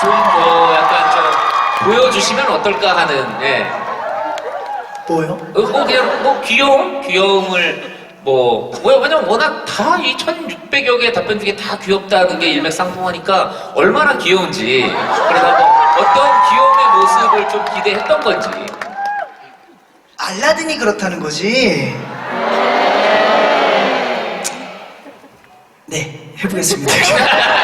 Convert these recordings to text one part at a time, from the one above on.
좀 뭐 약간 좀 보여주시면 어떨까 하는 예. 뭐요? 어, 뭐 그냥 뭐 귀여움? 귀여움을 뭐 왜- 왜냐면 워낙 다 이 1600여 개 답변 중에 다 귀엽다는 게 일맥상통하니까 얼마나 귀여운지 그래서 뭐 어떤 귀여움의 모습을 좀 기대했던 건지 알라딘이 그렇다는 거지. 네, 해보겠습니다.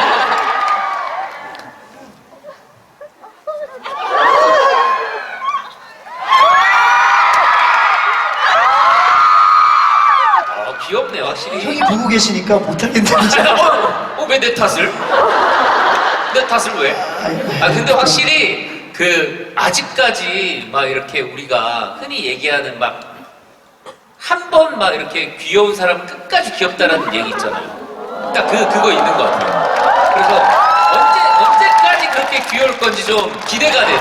어, 확실히 형이 보고 계시니까 못하겠는데. 어, 왜 내 탓을? 내 탓을 왜? 아 근데 확실히 그 아직까지 막 이렇게 우리가 흔히 얘기하는 막 한 번 막 이렇게 귀여운 사람은 끝까지 귀엽다라는 얘기 있잖아요. 딱 그 그거 있는 것 같아요. 그래서 언제 언제까지 그렇게 귀여울 건지 좀 기대가 되는.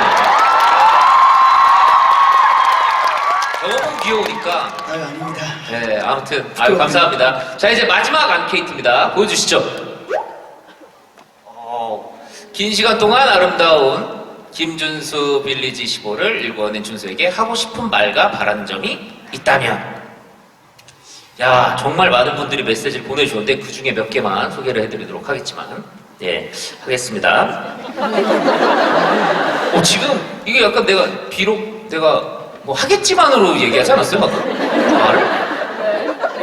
너무 귀여우니까 아유, 아닙니다. 네, 아무튼 아유 감사합니다. 자 이제 마지막 앙케이트입니다. 보여주시죠. 어, 긴 시간 동안 아름다운 김준수 빌리지 15를 읽어낸 준수에게 하고 싶은 말과 바라는 점이 있다면. 야 정말 많은 분들이 메시지를 보내주셨는데 그 중에 몇 개만 소개를 해드리도록 하겠지만, 예 하겠습니다. 어 지금 이게 약간 내가 비록 내가 뭐 하겠지만으로 얘기하지 않았어요 방금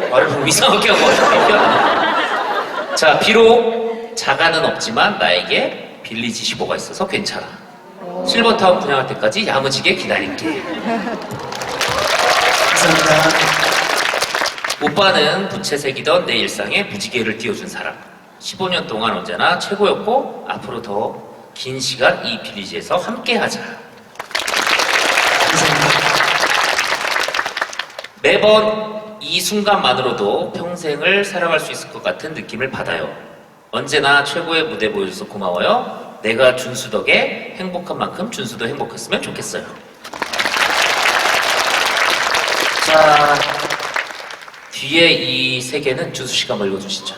말을? 좀 이상하게 한것 같아요. 자, 비록 자가는 없지만 나에게 빌리지 15가 있어서 괜찮아. 실버타운 분양할 때까지 야무지게 기다릴게. 감사합니다. 오빠는 부채색이던 내 일상에 무지개를 띄워준 사람. 15년 동안 언제나 최고였고 앞으로 더 긴 시간 이 빌리지에서 함께하자. 감사합니다. 매번 이 순간만으로도 평생을 살아갈 수 있을 것 같은 느낌을 받아요. 언제나 최고의 무대 보여줘서 고마워요. 내가 준수 덕에 행복한 만큼 준수도 행복했으면 좋겠어요. 자, 뒤에 이 세 개는 준수 씨가 한번 읽어주시죠.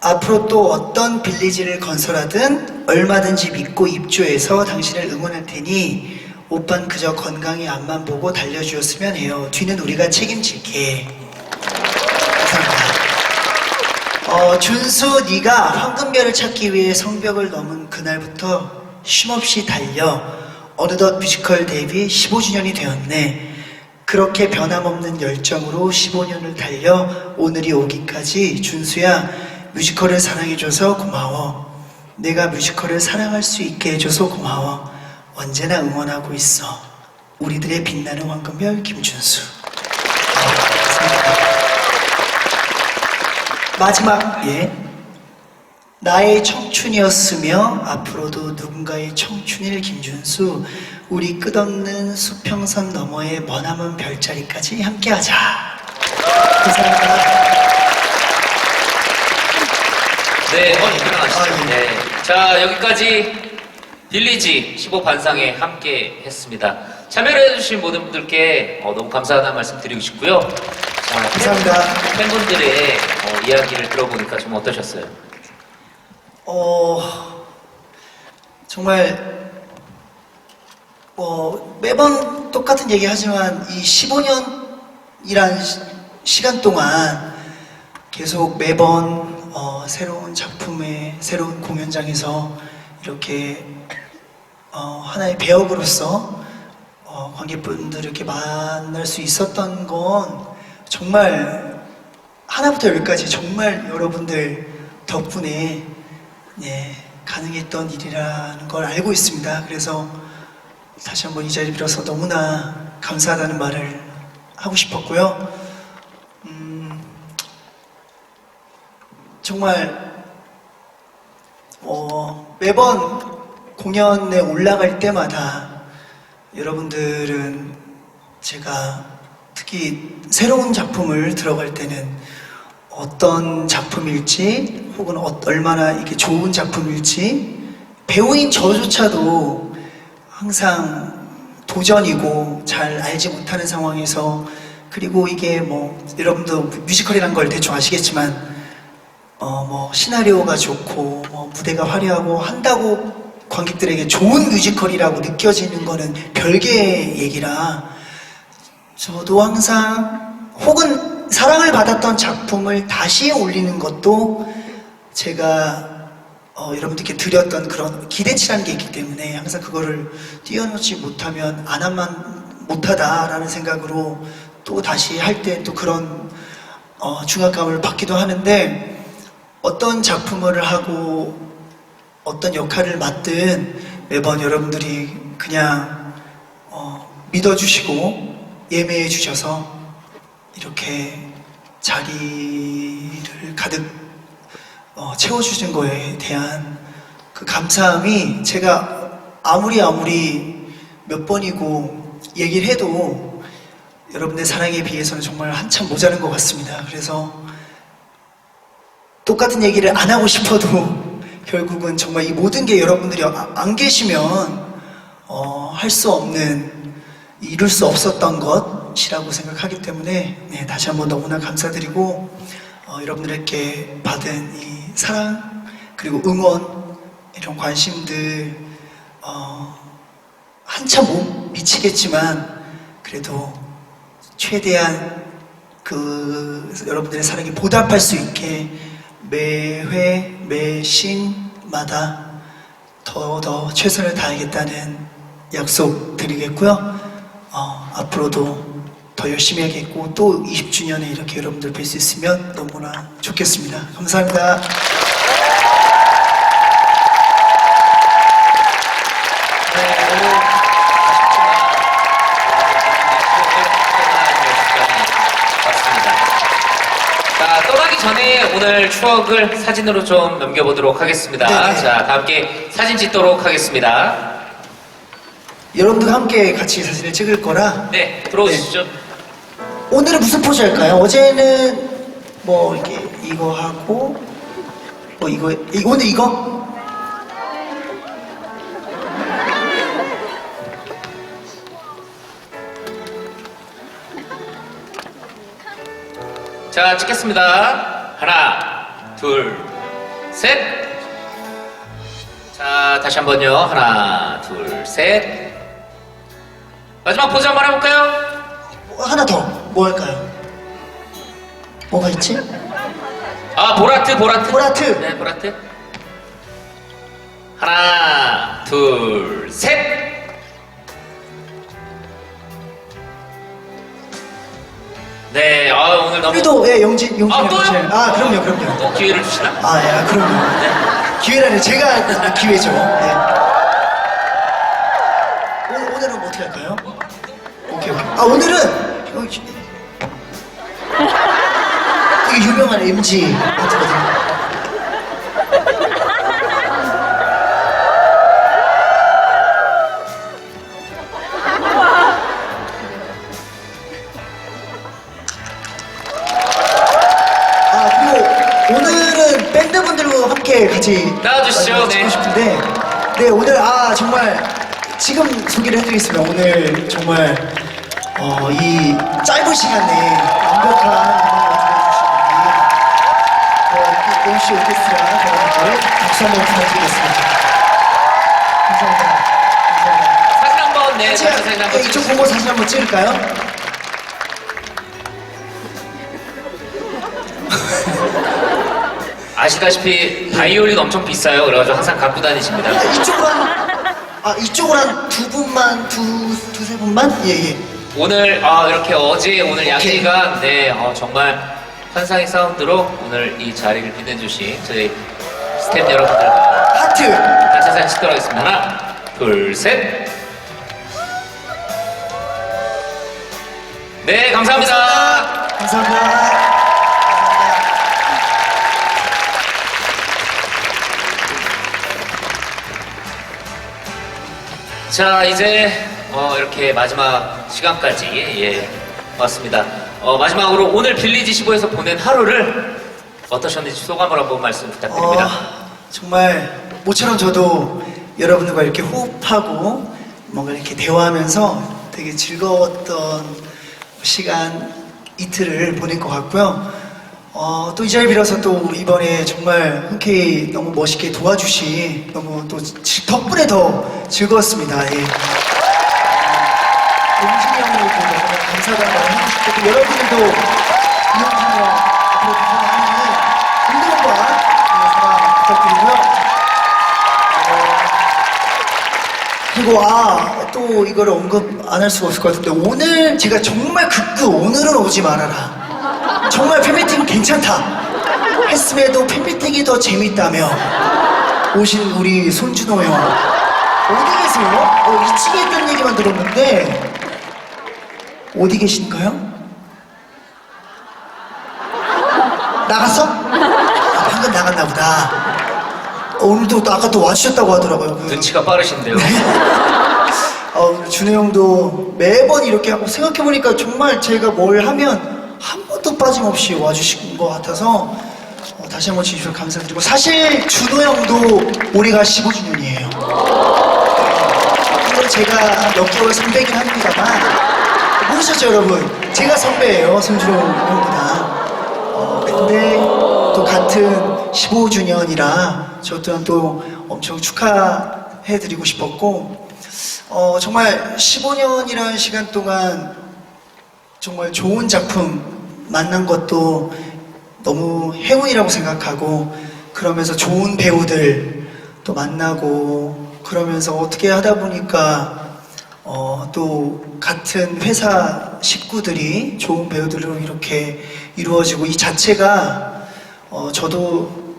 앞으로 또 어떤 빌리지를 건설하든 얼마든지 믿고 입주해서 당신을 응원할 테니 오빤 그저 건강히 앞만 보고 달려주었으면 해요. 뒤는 우리가 책임질게. 감사합니다. 어, 준수 네가 황금별을 찾기 위해 성벽을 넘은 그날부터 쉼없이 달려 어느덧 뮤지컬 데뷔 15주년이 되었네. 그렇게 변함없는 열정으로 15년을 달려 오늘이 오기까지 준수야 뮤지컬을 사랑해줘서 고마워. 내가 뮤지컬을 사랑할 수 있게 해줘서 고마워. 언제나 응원하고 있어. 우리들의 빛나는 황금별 김준수. 감사합니다. 마지막 예. 나의 청춘이었으며 앞으로도 누군가의 청춘일 김준수 우리 끝없는 수평선 너머의 머나먼 별자리까지 함께하자 감사합니다 네, 어, 일어나시죠. 아, 예. 네. 자, 여기까지 빌리지 15반상에 함께 했습니다. 참여를 해주신 모든 분들께 어, 너무 감사하다는 말씀 드리고 싶고요. 자, 감사합니다. 팬, 분들의 이야기를 들어보니까 좀 어떠셨어요? 어 정말 어 매번 똑같은 얘기 하지만 이 15년이란 시 간 동안 계속 매번 어, 새로운 작품의 새로운 공연장에서 이렇게 어, 하나의 배역으로서 어, 관객분들을 이렇게 만날 수 있었던 건 정말 하나부터 열까지 정말 여러분들 덕분에 네, 가능했던 일이라는 걸 알고 있습니다. 그래서 다시 한번 이 자리 빌어서 너무나 감사하다는 말을 하고 싶었고요. 음, 정말 어, 매번 공연에 올라갈 때마다 여러분들은 제가 특히 새로운 작품을 들어갈 때는 어떤 작품일지 혹은 어- 얼마나 이게 좋은 작품일지 배우인 저조차도 항상 도전이고 잘 알지 못하는 상황에서 그리고 이게 뭐 여러분도 뮤지컬이란 걸 대충 아시겠지만 어, 뭐, 시나리오가 좋고, 뭐, 무대가 화려하고, 한다고 관객들에게 좋은 뮤지컬이라고 느껴지는 거는 별개의 얘기라, 저도 항상, 혹은 사랑을 받았던 작품을 다시 올리는 것도 제가 어, 여러분들께 드렸던 그런 기대치라는 게 있기 때문에 항상 그거를 띄워놓지 못하면 안 하면 못하다라는 생각으로 또 다시 할 때 또 그런 어, 중압감을 받기도 하는데 어떤 작품을 하고 어떤 역할을 맡든 매번 여러분들이 그냥 어, 믿어주시고 예매해 주셔서 이렇게 자리를 가득 어, 채워주신 거에 대한 그 감사함이 제가 아무리 아무리 몇 번이고 얘기를 해도 여러분의 사랑에 비해서는 정말 한참 모자른 것 같습니다. 그래서 똑같은 얘기를 안 하고 싶어도 결국은 정말 이 모든 게 여러분들이 아- 안 계시면 어, 할 수 없는 이룰 수 없었던 것이라고 생각하기 때문에 네, 다시 한번 너무나 감사드리고 어, 여러분들께 받은 이 사랑 그리고 응원 이런 관심들 어, 한참 못 미치겠지만 그래도 최대한 그 여러분들의 사랑에 보답할 수 있게 매회 매 신마다 더더 최선을 다하겠다는 약속 드리겠고요. 어, 앞으로도 더 열심히 하겠고 또 20주년에 이렇게 여러분들 뵐 수 있으면 너무나 좋겠습니다. 감사합니다. 네, 오늘 아쉽지만 자, 떠나기 전에 오늘 추억을 사진으로 좀 넘겨보도록 하겠습니다. 네네. 자, 다 함께 사진 찍도록 하겠습니다. 여러분들과 함께 같이 사진을 찍을 거라 네, 들어오시죠. 오늘은 무슨 포즈 할까요? 어제는 뭐 이렇게 이거 하고 뭐 이거 이- 오늘 이거 자, 찍겠습니다. 하나, 둘, 셋. 자, 다시 한 번요. 하나, 둘, 셋. 마지막 포즈 한번 해볼까요? 뭐 하나 더 뭐 할까요? 뭐가 있지? 아, 보라트, 보라트. 보라트. 네, 보라트. 하나, 둘, 셋. 네, 아, 오늘 너무 우리도 예 영진 영진 아, 또요? 씨. 아 그럼요 그럼요. 또 기회를 주시나? 아, 예, 그럼요. 네. 기회라니 제가 기회죠. 네. 오늘, 오늘은 뭐 어떻게 할까요? 오케이, 오케이. 아, 오늘은 여기 되게 유명한 MG 같거든요. 같이 나와주시죠, 찍고 네. 싶은데 네 오늘 아 정말 지금 소개를 해드리겠습니다 오늘 정말 어, 이 짧은 시간에 완벽한 음악을 우리 어, MC 오케스트라 여러분들 박수 한번 부탁드리겠습니다 감사합니다 감사합니다 사진 한 번, 네, 사진 한번 이쪽 찍으시죠. 보고 사진 한번 찍을까요? 아시다시피 바이올린 엄청 비싸요. 그래가지고 항상 갖고 다니십니다. 이쪽으로 한, 아, 이쪽으로 한 두 분만, 두, 두세 분만? 예, 예. 오늘 아, 이렇게 어제 오늘 양지가 네 어, 정말 환상의 사운드로 오늘 이 자리를 빛내주신 저희 스태프 여러분들과 하트! 단체 사진 찍도록 하겠습니다. 하나, 둘, 셋. 네, 감사합니다. 감사합니다. 자, 이제 어, 이렇게 마지막 시간까지 예, 왔습니다. 어, 마지막으로 오늘 빌리지 15에서 보낸 하루를 어떠셨는지 소감을 한번 말씀 부탁드립니다. 어, 정말 모처럼 저도 여러분들과 이렇게 호흡하고 뭔가 이렇게 대화하면서 되게 즐거웠던 시간 이틀을 보낼 것 같고요. 어, 또 이 자리 빌어서 또 이번에 정말 흔쾌히 너무 멋있게 도와주시 너무 또 지- 덕분에 더 즐거웠습니다. 예. 용진이 보고 정말 감사하다는 말 하고 싶고 또 여러분들도 이용진이 형 앞으로 부탁하는 운동과 사랑 부탁드리고요. 그리고 아 또 이걸 언급 안 할 수가 없을 것 같은데 오늘 제가 정말 극구 오늘은 오지 말아라 정말 팬미팅 괜찮다 했음에도 팬미팅이 더 재밌다며 오신 우리 손준호 형 어디 계세요? 어, 2층에 있다는 얘기만 들었는데 어디 계신가요? 나갔어? 아, 방금 나갔나 보다 어, 오늘도 또 아까 또 와주셨다고 하더라고요 그- 눈치가 빠르신데요. 어, 준호 형도 매번 이렇게 하고 생각해보니까 정말 제가 뭘 하면 한 번도 빠짐없이 와주신 것 같아서 어, 다시 한번 진심으로 감사드리고 사실 준호 형도 올해가 15주년이에요. 물론 제가 몇 개월 선배긴 합니다만 모르셨죠 여러분? 제가 선배예요 손준호 형보다. 어, 근데 또 같은 15주년이라 저 또한 또 엄청 축하해드리고 싶었고 어, 정말 15년이라는 시간 동안 정말 좋은 작품 만난 것도 너무 행운이라고 생각하고 그러면서 좋은 배우들 또 만나고 그러면서 어떻게 하다 보니까 어, 또 같은 회사 식구들이 좋은 배우들로 이렇게 이루어지고 이 자체가 어, 저도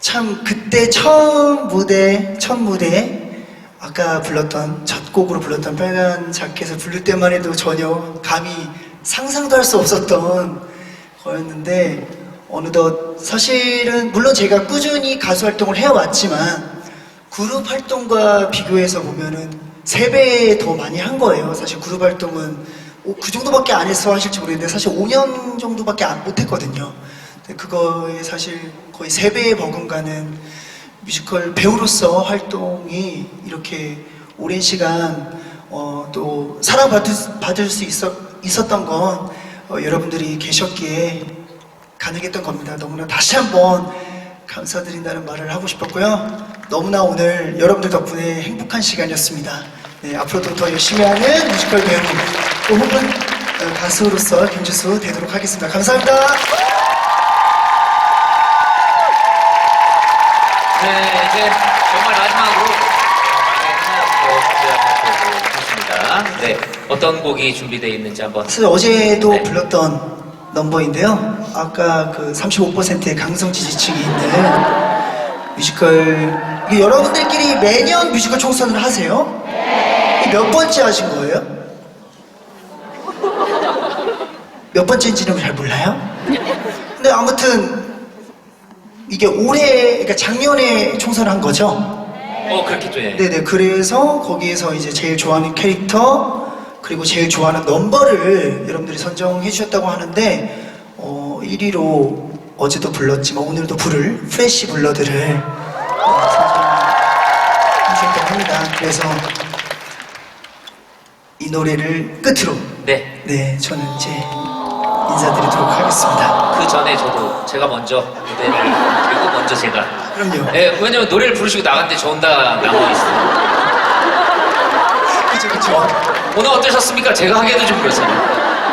참 그때 처음 무대 첫 무대 아까 불렀던 첫 곡으로 불렀던 빨간 자켓을 부를 때만 해도 전혀 감히 상상도 할 수 없었던 거였는데 어느덧 사실은 물론 제가 꾸준히 가수 활동을 해왔지만 그룹 활동과 비교해서 보면은 세배더 많이 한 거예요. 사실 그룹 활동은 오, 그 정도밖에 안 했어 하실지 모르겠는데 사실 5년 정도밖에 안 못했거든요. 그거에 사실 거의 세 배에 버금가는 뮤지컬 배우로서 활동이 이렇게 오랜 시간 어, 또 사랑받을 수- 받을 수 있었, 있었던 건 어, 여러분들이 계셨기에 가능했던 겁니다. 너무나 다시 한번 감사드린다는 말을 하고 싶었고요. 너무나 오늘 여러분들 덕분에 행복한 시간이었습니다. 네, 앞으로도 더 열심히 하는 뮤지컬 배우 또 혹은 어, 가수로서 김지수 되도록 하겠습니다. 감사합니다. 네, 이제 어떤 곡이 준비되어 있는지 한번. 사실 어제도 네. 불렀던 넘버인데요. 아까 그 35%의 강성 지지층이 있는 뮤지컬 이게 여러분들끼리 매년 뮤지컬 총선을 하세요? 이게 몇 번째 하신 거예요? 몇 번째인지는 잘 몰라요? 근데 아무튼 이게 올해 그러니까 작년에 총선을 한 거죠? 어, 그렇겠죠, 예. 네네 그래서 거기에서 이제 제일 좋아하는 캐릭터 그리고 제일 좋아하는 넘버를 여러분들이 선정해 주셨다고 하는데 어, 1위로 어제도 불렀지만 오늘도 부를 프레쉬 블러드를 어, 선정해 주셨다고 합니다 그래서 이 노래를 끝으로 네. 네 저는 이제 인사드리도록 하겠습니다 그 전에 저도 제가 먼저 무대를 그리고 먼저 제가. 그럼요 예, 왜냐면 노래를 부르시고 나갔는데 저 혼자 남아 있어요. 그쵸 그쵸 오늘 어떠셨습니까? 제가 하기에도 좀 그렇잖아요.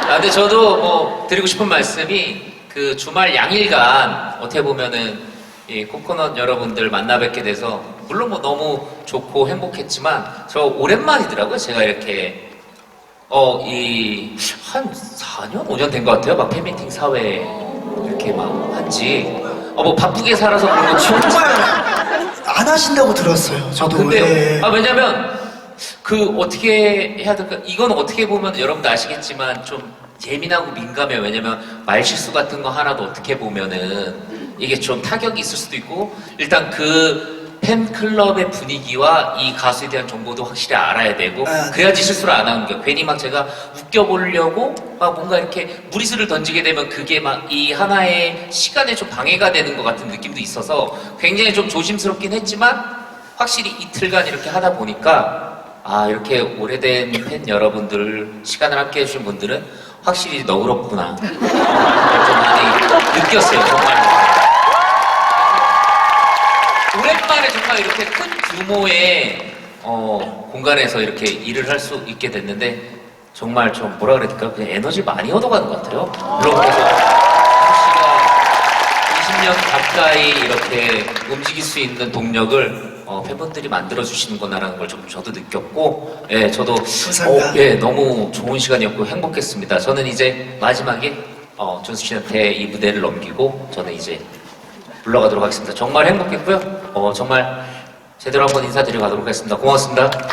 아, 근데 저도 뭐 드리고 싶은 말씀이 그 주말 양일간 어떻게 보면은 이 코코넛 여러분들 만나 뵙게 돼서 물론 뭐 너무 좋고 행복했지만 저 오랜만이더라고요. 제가 이렇게 어 이 한 4년 5년 된 것 같아요. 막 팬미팅 사회 이렇게 막 한지 어 뭐 바쁘게 살아서 그런 거 정말 안 하신다고 들었어요 저도 아, 근데요. 네. 아, 왜냐면, 그, 어떻게 해야 될까? 이건 어떻게 보면 여러분도 아시겠지만 좀 예민하고 민감해요. 왜냐면 말실수 같은 거 하나도 어떻게 보면은 이게 좀 타격이 있을 수도 있고, 일단 그 팬클럽의 분위기와 이 가수에 대한 정보도 확실히 알아야 되고, 아, 네. 그래야지 실수를 안 하는 거예요. 괜히 막 제가 웃겨보려고 막 뭔가 이렇게 무리수를 던지게 되면 그게 막 이 하나의 시간에 좀 방해가 되는 것 같은 느낌도 있어서 굉장히 좀 조심스럽긴 했지만 확실히 이틀간 이렇게 하다 보니까 아 이렇게 오래된 팬 여러분들 시간을 함께 해주신 분들은 확실히 너그럽구나 어, 좀 많이 느꼈어요, 정말. 오랜만에 정말 이렇게 큰 규모의 어, 공간에서 이렇게 일을 할 수 있게 됐는데 정말 좀 뭐라 될까 그냥 에너지 많이 얻어가는 것 같아요. 여러분께서 씨가 20년 가까이 이렇게 움직일 수 있는 동력을 어, 팬분들이 만들어 주시는구나라는 걸 좀 저도 느꼈고, 예, 저도 감사합니다. 어, 예, 너무 좋은 시간이었고 행복했습니다. 저는 이제 마지막에 어, 준수 씨한테 이 무대를 넘기고 저는 이제 물러가도록 하겠습니다. 정말 행복했고요. 어, 정말 제대로 한번 인사드리고 가도록 하겠습니다. 고맙습니다. 다시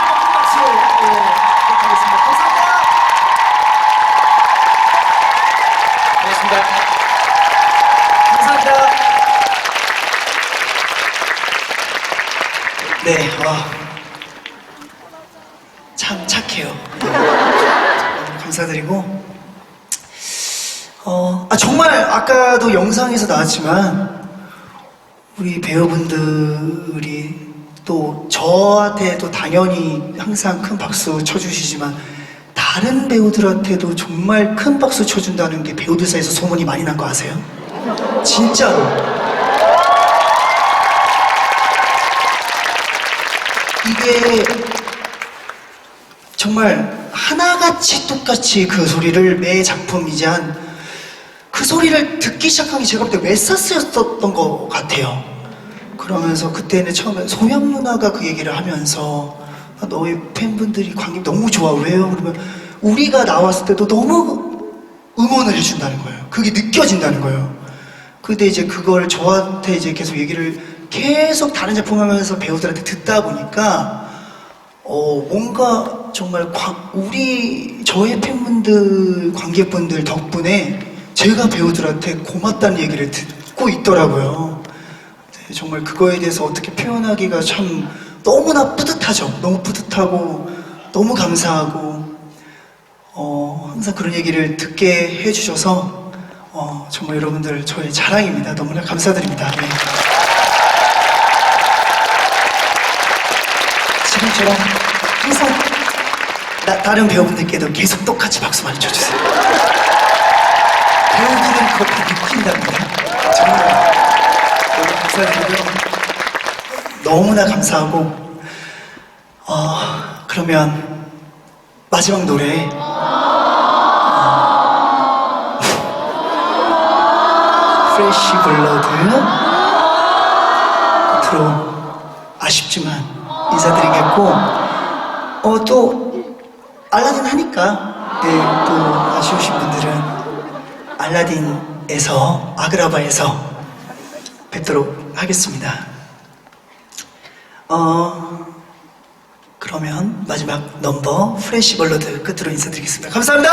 한번 큰 박수 네, 부탁드리겠습니다. 감사합니다. 고맙습니다. 감사합니다. 네, 와, 참 착해요. 네, 너무 감사드리고, 어, 아, 정말 아까도 영상에서 나왔지만, 우리 배우분들이 또 저한테도 당연히 항상 큰 박수 쳐주시지만, 다른 배우들한테도 정말 큰 박수 쳐준다는 게 배우들 사이에서 소문이 많이 난 거 아세요? 진짜로. 이게 정말 하나같이 똑같이 그 소리를 매 작품 이제 한 그 소리를 듣기 시작한 게 제가 볼 때 웨사스였던 것 같아요. 그러면서 그때는 처음에 소영 누나가 그 얘기를 하면서 아, 너희 팬분들이 관객 너무 좋아 왜요? 그러면 우리가 나왔을 때도 너무 응원을 해준다는 거예요. 그게 느껴진다는 거예요. 근데 이제 그걸 저한테 이제 계속 얘기를 계속 다른 작품 하면서 배우들한테 듣다 보니까 어 뭔가 정말 과- 우리 저의 팬분들 관객분들 덕분에 제가 배우들한테 고맙다는 얘기를 듣고 있더라고요. 네, 정말 그거에 대해서 어떻게 표현하기가 참 너무나 뿌듯하죠. 너무 뿌듯하고 너무 감사하고 어, 항상 그런 얘기를 듣게 해주셔서 어, 정말 여러분들 저의 자랑입니다. 너무나 감사드립니다. 네. 지금처럼 항상 나- 다른 배우분들께도 계속 똑같이 박수 많이 쳐주세요. 배우들은 그걸 다 느낀답니다. 정말 너무 감사드리고요. 너무나 감사하고 어, 그러면 마지막 노래 프레쉬 블러드 끝으로 아쉽지만 인사드리겠고 어 또 알라딘 하니까 네, 또 아쉬우신 분들은 알라딘에서 아그라바에서 뵙도록 하겠습니다. 어 그러면 마지막 넘버 프레쉬 블러드 끝으로 인사드리겠습니다. 감사합니다.